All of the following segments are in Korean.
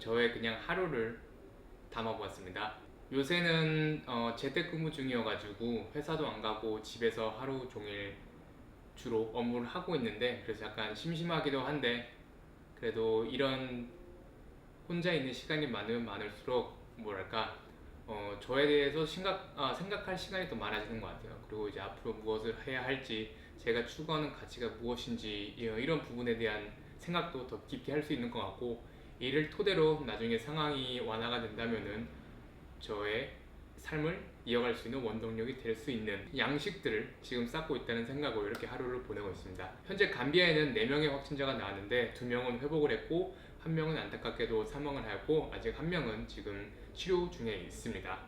저의 그냥 하루를 담아보았습니다. 요새는 어, 재택근무 중이어가지고 회사도 안 가고 집에서 하루 종일 주로 업무를 하고 있는데 그래서 약간 심심하기도 한데 그래도 이런 혼자 있는 시간이 많으면 많을수록 뭐랄까 어, 저에 대해서 생각, 아, 생각할 시간이 더 많아지는 것 같아요. 그리고 이제 앞으로 무엇을 해야 할지, 제가 추구하는 가치가 무엇인지 이- 이런 부분에 대한 생각도 더 깊게 할 수 있는 것 같고 이를 토대로 나중에 상황이 완화가 된다면은 저의 삶을 이어갈 수 있는 원동력이 될 수 있는 양식들을 지금 쌓고 있다는 생각으로 이렇게 하루를 보내고 있습니다. 현재 감비아에는 4명의 확진자가 나왔는데 2명은 회복을 했고 한 명은 안타깝게도 사망을 하였고 아직 한 명은 지금 치료 중에 있습니다.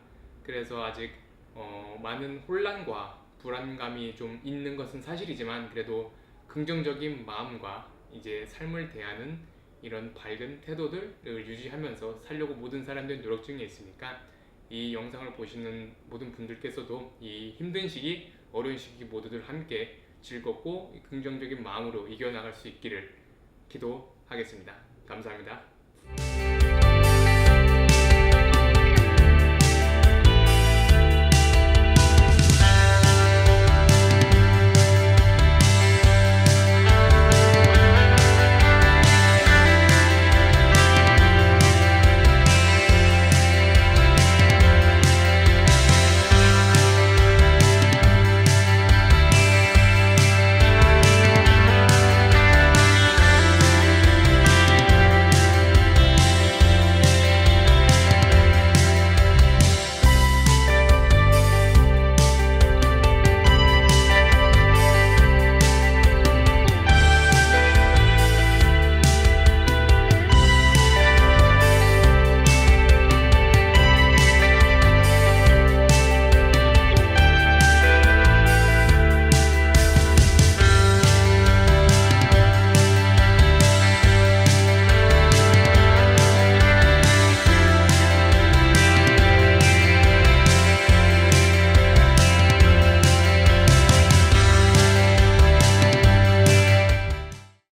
그래서 아직 어, 많은 혼란과 불안감이 좀 있는 것은 사실이지만 그래도 긍정적인 마음과 이제 삶을 대하는 이런 밝은 태도들을 유지하면서 살려고 모든 사람들이 노력 중에 있으니까 이 영상을 보시는 모든 분들께서도 이 힘든 시기, 어려운 시기 모두들 함께 즐겁고 긍정적인 마음으로 이겨나갈 수 있기를 기도하겠습니다. 감사합니다.